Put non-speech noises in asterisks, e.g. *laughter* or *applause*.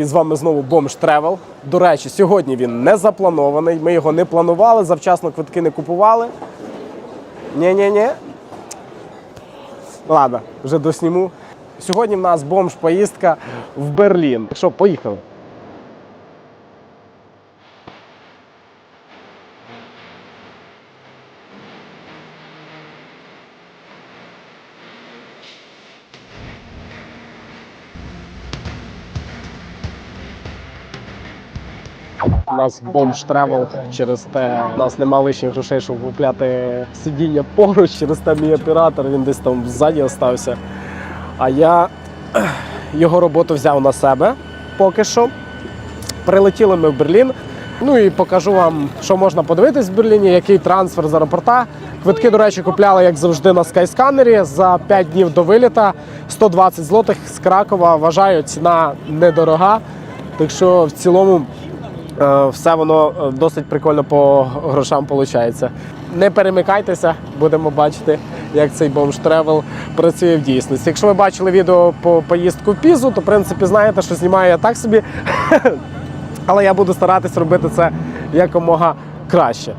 І з вами знову Бомж Тревел. До речі, сьогодні він не запланований. Ми його не планували, завчасно квитки не купували. Ні-ні-ні. Ладно, вже досніму. Сьогодні в нас бомж поїздка в Берлін. Що, поїхали. У нас бомж тревел через те, у нас нема лишніх грошей, щоб купляти сидіння поруч, через те мій оператор, він десь там ззаді остався. А я його роботу взяв на себе поки що. Прилетіли ми в Берлін. Ну і покажу вам, що можна подивитись в Берліні, який трансфер з аеропорта. Квитки, до речі, купляли, як завжди, на скайсканері за 5 днів до виліта. 120 злотих з Кракова. Вважаю, ціна недорога. Так що в цілому все воно е, досить прикольно по грошам виходить. Не перемикайтеся, будемо бачити, як цей бомж тревел працює в дійсності. Якщо ви бачили відео по поїздку в Пізу, то в принципі знаєте, що знімаю я так собі. *laughs* Але я буду старатись робити це якомога краще.